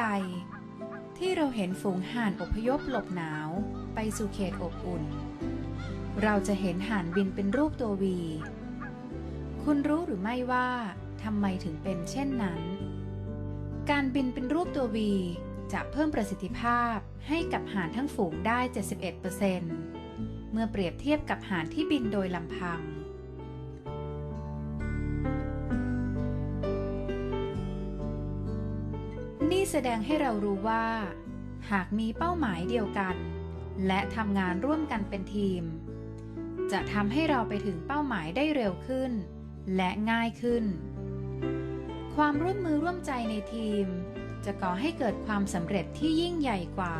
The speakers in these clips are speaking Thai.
ด ที่เราเห็นฝูงห่านอพยพหลบหนาวไปสู่เขตอบอุ่น เราจะเห็นห่านบินเป็นรูปตัววี คุณรู้หรือไม่ว่าทำไมถึงเป็นเช่นนั้น การบินเป็นรูปตัววีจะเพิ่มประสิทธิภาพให้กับห่านทั้งฝูงได้ 71%เมื่อเปรียบเทียบกับห่านที่บินโดยลำพัง แสดงให้เรารู้ว่า หากมีเป้าหมายเดียวกัน และทำงานร่วมกันเป็นทีม จะทำให้เราไปถึงเป้าหมายได้เร็วขึ้น และง่ายขึ้น ความร่วมมือร่วมใจในทีม จะก่อให้เกิดความสำเร็จที่ยิ่งใหญ่กว่า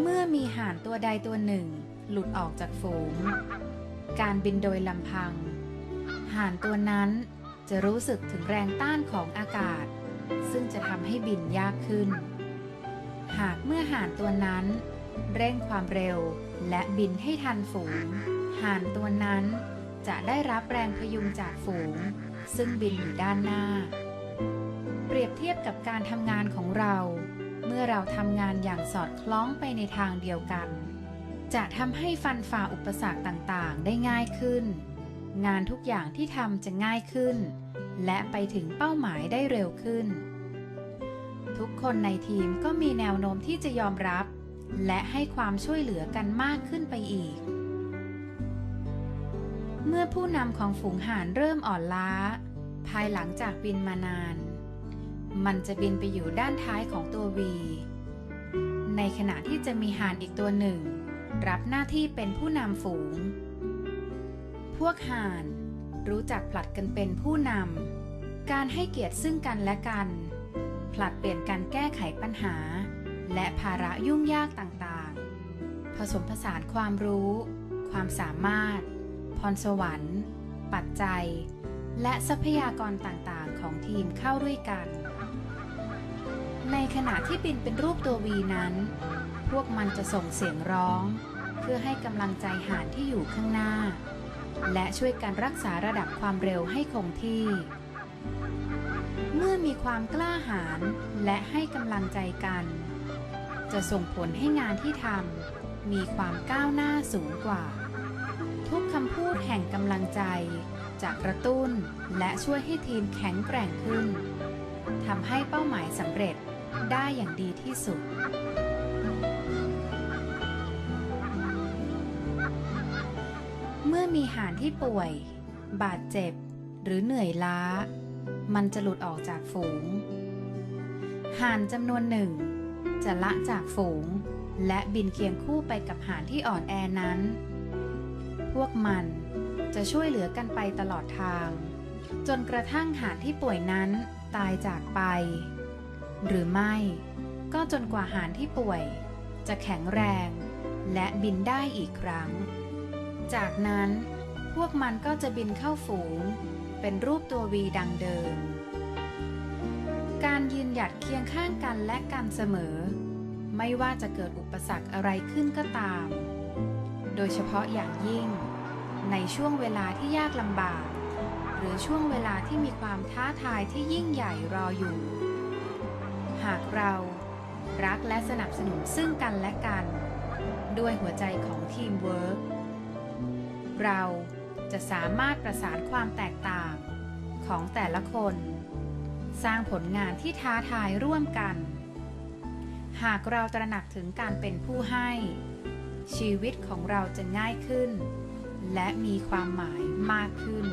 เมื่อมีห่านตัวใดตัวหนึ่ง หลุดออกจากฝูง การบินโดยลำพัง ห่านตัวนั้นจะรู้สึกถึงแรงต้านของอากาศ ซึ่งจะทำให้บินยากขึ้น หากเมื่อห่านตัวนั้น เร่งความเร็วและบินให้ทันฝูง ห่านตัวนั้นจะได้รับแรงพยุงจากฝูง ซึ่งบินอยู่ด้านหน้า เปรียบเทียบกับการทำงานของเรา เมื่อเราทำงานอย่างสอดคล้องไปในทางเดียวกัน จะทำให้ฟันฝ่าอุปสรรคต่างๆ ได้ง่ายขึ้น งานทุกอย่างที่ทำจะง่ายขึ้น และไปถึงเป้าหมายได้เร็วขึ้น ทุกคนในทีมก็มีแนวโน้มที่จะยอมรับ และให้ความช่วยเหลือกันมากขึ้นไปอีก เมื่อผู้นำของฝูงห่านเริ่มอ่อนล้า ภายหลังจากบินมานาน มันจะบินไปอยู่ด้านท้ายของตัววีในขณะที่จะมีห่านอีกตัวหนึ่ง รับหน้าที่เป็นผู้นำฝูง พวกห่าน รู้จักผลัดกันเป็นผู้นำ การให้เกียรติซึ่งกันและกัน ผลัดเปลี่ยนการแก้ไขปัญหา และภาระยุ่งยากต่างๆ ผสมผสานความรู้ ความสามารถ พรสวรรค์ ปัจจัย และทรัพยากรต่างๆ ของทีมเข้าด้วยกัน ในขณะที่บินเป็นรูปตัววีนั้น พวกมันจะส่งเสียงร้อง เพื่อให้กำลังใจห่านที่อยู่ข้างหน้า และช่วยกันรักษาระดับความเร็วให้คงที่ เมื่อมีความกล้าหาญและให้กำลังใจกัน จะส่งผลให้งานที่ทำมีความก้าวหน้าสูงกว่า ทุกคำพูดแห่งกำลังใจจะกระตุ้นและช่วยให้ทีมแข็งแกร่งขึ้นทำให้เป้าหมายสำเร็จได้อย่างดีที่สุด เมื่อมีห่านที่ป่วย บาดเจ็บ หรือเหนื่อยล้า มันจะหลุดออกจากฝูง ห่านจำนวนหนึ่ง จะละจากฝูง และบินเคียงคู่ไปกับห่านที่อ่อนแอนั้น พวกมันจะช่วยเหลือกันไปตลอดทาง จนกระทั่งห่านที่ป่วยนั้นตายจากไป หรือไม่ก็จนกว่าห่านที่ป่วย จะแข็งแรง และบินได้อีกครั้ง จากนั้นพวกมันก็จะบินเข้าฝูง เป็นรูปตัววีดังเดิม การยืนหยัดเคียงข้างกันและกันเสมอ ไม่ว่าจะเกิดอุปสรรคอะไรขึ้นก็ตาม โดยเฉพาะอย่างยิ่ง ในช่วงเวลาที่ยากลำบาก หรือช่วงเวลาที่มีความท้าทายที่ยิ่งใหญ่รออยู่ หากเรารักและสนับสนุนซึ่งกันและกัน ด้วยหัวใจของทีมเวิร์ก เราจะสามารถประสานความแตกต่างของแต่ละคน สร้างผลงานที่ท้าทายร่วมกัน หากเราตระหนักถึงการเป็นผู้ให้ ชีวิตของเราจะง่ายขึ้น และมีความหมายมากขึ้น